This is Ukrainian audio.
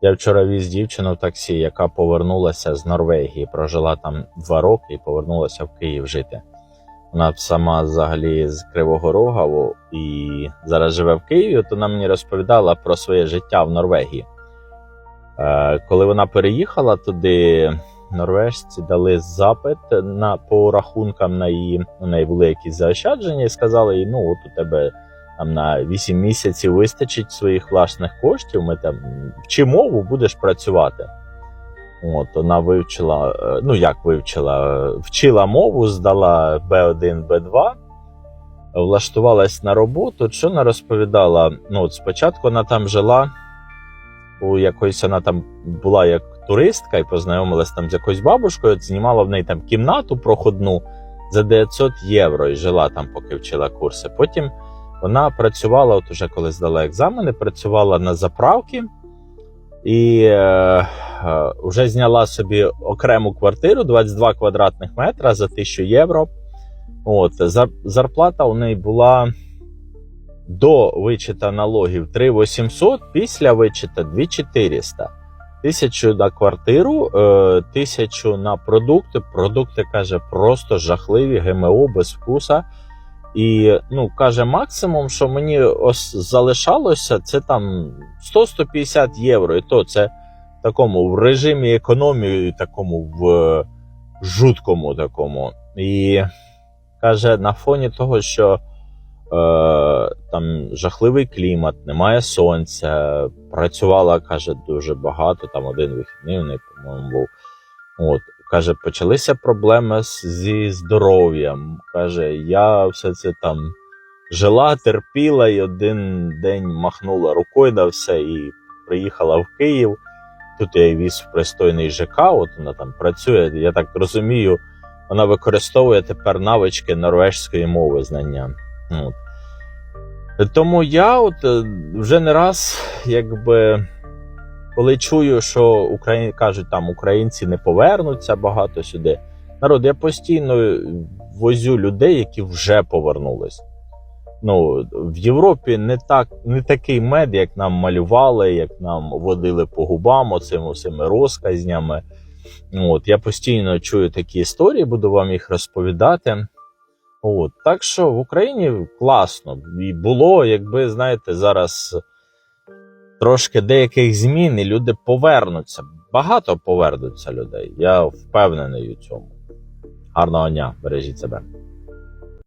Я вчора віз дівчину в таксі, яка повернулася з Норвегії, прожила там два роки і повернулася в Київ жити. Вона сама взагалі з Кривого Рогаву і зараз живе в Києві. То вона мені розповідала про своє життя в Норвегії. Е, коли вона переїхала туди, норвежці дали запит на по рахункам на її. У неї були якісь заощадження, і сказали їй: ну, от у тебе там на 8 місяців вистачить своїх власних коштів. Ми там вчи мову, будеш працювати. От вона вивчила, е, ну як вивчила, е, вчила мову, здала Б1, Б2, влаштувалась на роботу. Що вона розповідала? Ну, от спочатку вона там жила у якоїсь вона там була як туристка і познайомилась там з якоюсь бабушкою, знімала в неї там кімнату проходну за 900 євро і жила там, поки вчила курси. Потім вона працювала, от уже коли здала екзамени, працювала на заправки і е, е, вже зняла собі окрему квартиру 22 квадратних метра за 1000 євро. От, зар- зарплата у неї була до вичита налогів 3800, після вичита 2400. Тисячу на квартиру, е, тисячу на продукти. Продукти каже, просто жахливі, ГМО без вкуса. І ну, каже, максимум, що мені ос- залишалося, це там 100-150 євро. І то це в такому в режимі економії, такому в е, жуткому такому. І каже, на фоні того, що е, там жахливий клімат, немає сонця, працювала, каже, дуже багато, там один вихідний у неї, по-моєму, був. От, каже, почалися проблеми зі здоров'ям. Каже, я все це там жила, терпіла і один день махнула рукою на все і приїхала в Київ. Тут я її віз в пристойний ЖК, от вона там працює. Я так розумію, вона використовує тепер навички норвежської мови знання. От. Тому я от е, вже не раз, якби, коли чую, що Україн... кажуть, там українці не повернуться багато сюди. Народ, я постійно возю людей, які вже повернулись. Ну, в Європі не так, не такий мед, як нам малювали, як нам водили по губам оцими всіми розказнями. От, я постійно чую такі історії, буду вам їх розповідати. От, так що в Україні класно. І було, якби, знаєте, зараз трошки деяких змін, і люди повернуться. Багато повернуться людей. Я впевнений у цьому. Гарного дня, бережіть себе.